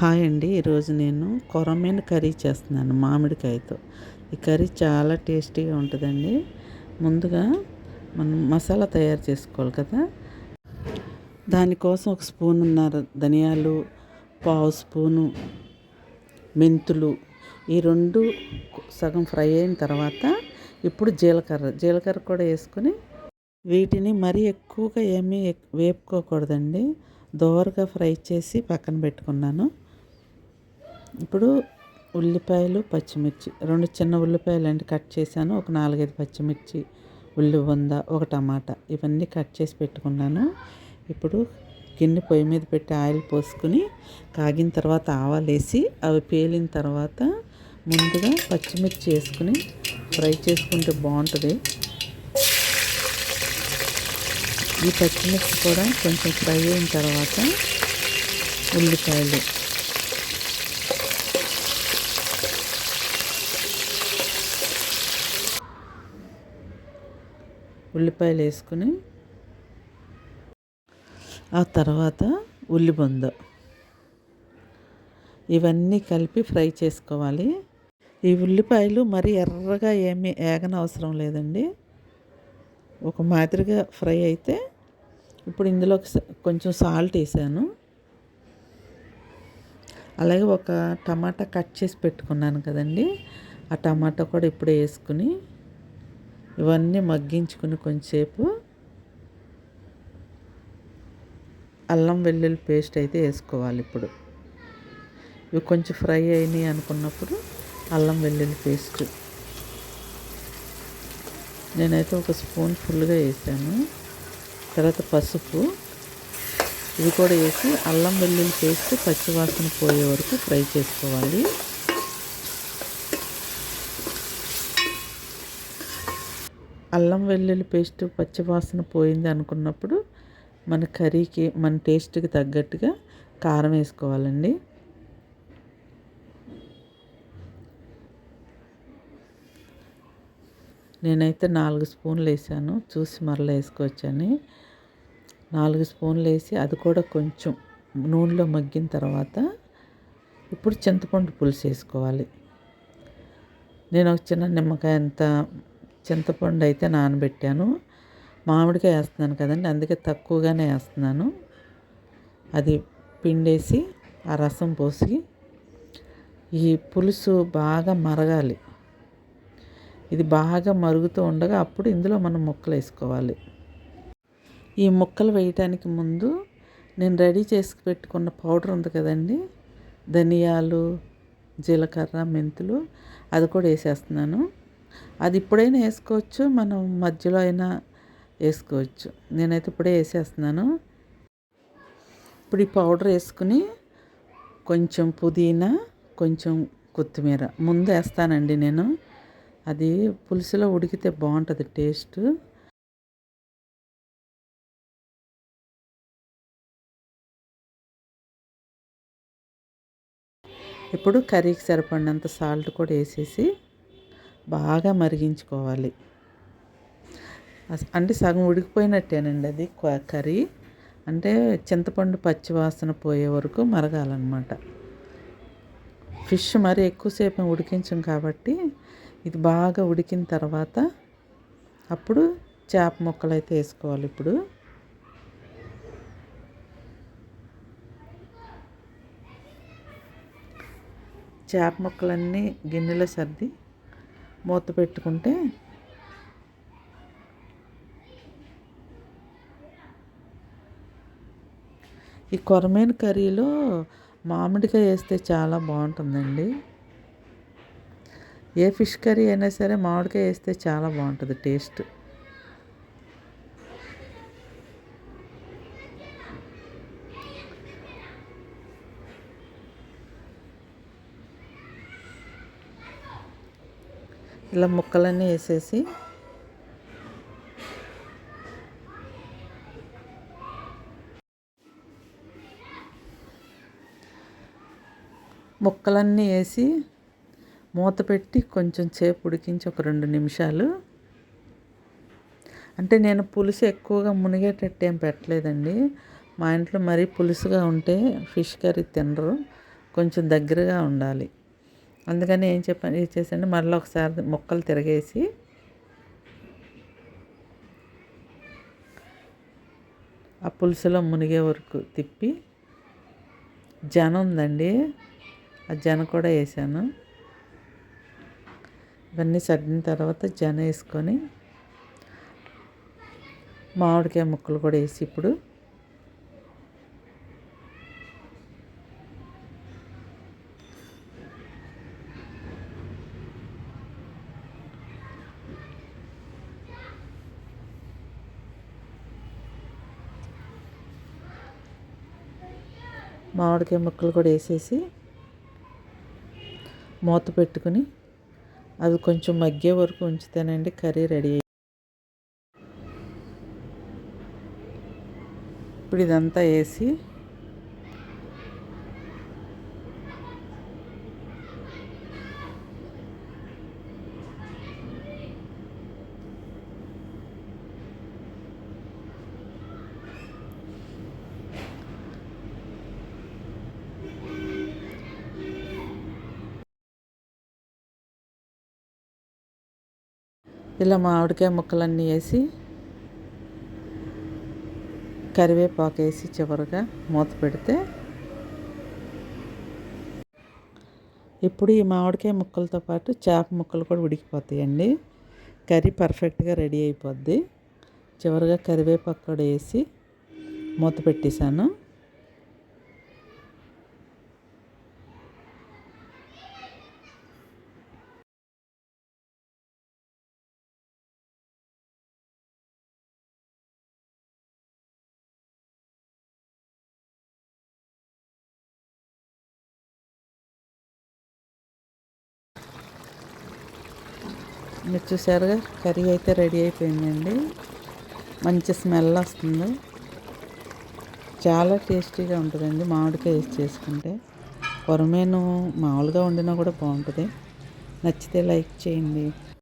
Hi అండి. ఈరోజు నేను కొరమీన కర్రీ చేస్తున్నాను మామిడికాయతో. ఈ కర్రీ చాలా టేస్టీగా ఉంటుందండి. ముందుగా మనం మసాలా తయారు చేసుకోవాలి కదా. దానికోసం ఒక స్పూన్ ఉన్నారు ధనియాలు పావు స్పూను మెంతులు. ఈ రెండు సగం ఫ్రై అయిన తర్వాత ఇప్పుడు జీలకర్ర. జీలకర్ర కూడా వేసుకొని వీటిని మరీ ఎక్కువగా ఏమీ వేపుకోకూడదండి. దోరగా ఫ్రై చేసి పక్కన పెట్టుకున్నాను. ఇప్పుడు ఉల్లిపాయలు పచ్చిమిర్చి. రెండు చిన్న ఉల్లిపాయలు అండి కట్ చేశాను. ఒక నాలుగైదు పచ్చిమిర్చి ఉల్లి వంద ఒక టమాటా. ఇవన్నీ కట్ చేసి పెట్టుకున్నాను. ఇప్పుడు గిన్నె పొయ్యి మీద పెట్టి ఆయిల్ పోసుకుని కాగిన తర్వాత ఆవాలు వేసి అవి పేలిన తర్వాత ముందుగా పచ్చిమిర్చి వేసుకుని ఫ్రై చేసుకుంటే బాగుంటుంది. ఈ పచ్చిమిర్చి కూడా కొంచెం ఫ్రై అయిన తర్వాత ఉల్లిపాయలు. ఉల్లిపాయలు వేసుకుని ఆ తర్వాత ఉల్లిబొంద. ఇవన్నీ కలిపి ఫ్రై చేసుకోవాలి. ఈ ఉల్లిపాయలు మరీ ఎర్రగా ఏమీ ఏగనవసరం లేదండి. ఒక మాదిరిగా ఫ్రై అయితే ఇప్పుడు ఇందులో కొంచెం సాల్ట్ వేసాను. అలాగే ఒక టమాటా కట్ చేసి పెట్టుకున్నాను కదండి. ఆ టమాటా కూడా ఇప్పుడే వేసుకుని ఇవన్నీ మగ్గించుకుని కొంచెంసేపు అల్లం వెల్లుల్లి పేస్ట్ అయితే వేసుకోవాలి ఇప్పుడు. ఇవి కొంచెం ఫ్రై అయినాయి అనుకున్నప్పుడు అల్లం వెల్లుల్లి పేస్ట్. నేనైతే ఒక స్పూన్ ఫుల్గా వేసాను. తర్వాత పసుపు. ఇవి కూడా వేసి అల్లం వెల్లుల్లి పేస్ట్ పచ్చివాసన పోయే వరకు ఫ్రై చేసుకోవాలి. అల్లం వెల్లుల్లి పేస్ట్ పచ్చివాసన పోయింది అనుకున్నప్పుడు మన కర్రీకి మన టేస్ట్కి తగ్గట్టుగా కారం వేసుకోవాలండి. నేనైతే నాలుగు స్పూన్లు వేసాను చూసి మరలా వేసుకోవచ్చని. నాలుగు స్పూన్లు వేసి అది కూడా కొంచెం నూనెలో మగ్గిన తర్వాత ఇప్పుడు చింతపండు పులుసు వేసుకోవాలి. నేను ఒక చిన్న నిమ్మకాయ అంత చింతపండు అయితే నానబెట్టాను. మామిడికాయ వేస్తున్నాను కదండి అందుకే తక్కువగానే వేస్తున్నాను. అది పిండేసి ఆ రసం పోసి ఈ పులుసు బాగా మరగాలి. ఇది బాగా మరుగుతూ ఉండగా అప్పుడు ఇందులో మనం ముక్కలు వేసుకోవాలి. ఈ ముక్కలు వేయటానికి ముందు నేను రెడీ చేసి పెట్టుకున్న పౌడర్ ఉంది కదండి ధనియాలు జీలకర్ర మెంతులు అది కూడా వేసేస్తున్నాను. అది ఇప్పుడైనా వేసుకోవచ్చు మనం మధ్యలో అయినా వేసుకోవచ్చు. నేనైతే ఇప్పుడే వేసేస్తున్నాను. ఇప్పుడు ఈ పౌడర్ వేసుకుని కొంచెం పుదీనా కొంచెం కొత్తిమీర ముందు వేస్తానండి నేను. అది పులుసులో ఉడికితే బాగుంటుంది టేస్ట్. ఇప్పుడు కర్రీకి సరిపడినంత సాల్ట్ కూడా వేసేసి బాగా మరిగించుకోవాలి. అంటే సగం ఉడికిపోయినట్టేనండి అది కర్రీ. అంటే చింతపండు పచ్చి వాసన పోయే వరకు మరగాలన్నమాట. ఫిష్ మరి ఎక్కువసేపు ఉడికించం కాబట్టి ఇది బాగా ఉడికిన తర్వాత అప్పుడు చేప ముక్కలు అయితే వేసుకోవాలి ఇప్పుడు. చేప ముక్కలన్నీ గిన్నెలో సర్ది మూత పెట్టుకుంటే ఈ కొరమేను కర్రీలో మామిడికాయ వేస్తే చాలా బాగుంటుందండి. ఏ ఫిష్ కర్రీ అయినా సరే మామిడికాయ వేస్తే చాలా బాగుంటుంది టేస్ట్. ఇలా ముక్కలన్నీ వేసేసి ముక్కలన్నీ వేసి మూత పెట్టి కొంచెం సేపు ఉడికించి ఒక రెండు నిమిషాలు. అంటే నేను పులుసు ఎక్కువగా మునిగేటట్టు ఏం పెట్టలేదండి. మా ఇంట్లో మరీ పులుసుగా ఉంటే ఫిష్ కర్రీ తినరు. కొంచెం దగ్గరగా ఉండాలి. అందుకని ఏం చెప్పాను ఏం చేశాను మళ్ళీ ఒకసారి ముక్కలు తిరగేసి ఆ పులుసులో మునిగే వరకు తిప్పి జన ఉందండి. ఆ జన కూడా వేసాను. ఇవన్నీ సర్దిన తర్వాత జన వేసుకొని మామిడికాయ ముక్కలు కూడా వేసి ఇప్పుడు మామిడికాయ ముక్కలు కూడా వేసేసి మూత పెట్టుకుని అవి కొంచెం మగ్గే వరకు ఉంచితేనండి కర్రీ రెడీ ఇప్పుడు ఇదంతా వేసి ఇలా మామిడికాయ ముక్కలన్నీ వేసి కరివేపాకు వేసి చివరిగా మూత పెడితే ఇప్పుడు ఈ మామిడికాయ ముక్కలతో పాటు చేప ముక్కలు కూడా ఉడికిపోతాయండి. కర్రీ పర్ఫెక్ట్గా రెడీ అయిపోద్ది. చివరిగా కరివేపాకు కూడా వేసి మూత పెట్టేశాను. మీరు చూసారుగా కర్రీ అయితే రెడీ అయిపోయిందండి. మంచి స్మెల్ వస్తుంది. చాలా టేస్టీగా ఉంటుందండి మామిడికాయ వేసి చేసుకుంటే. కొరమేను మామూలుగా వండినా కూడా బాగుంటుంది. నచ్చితే లైక్ చేయండి.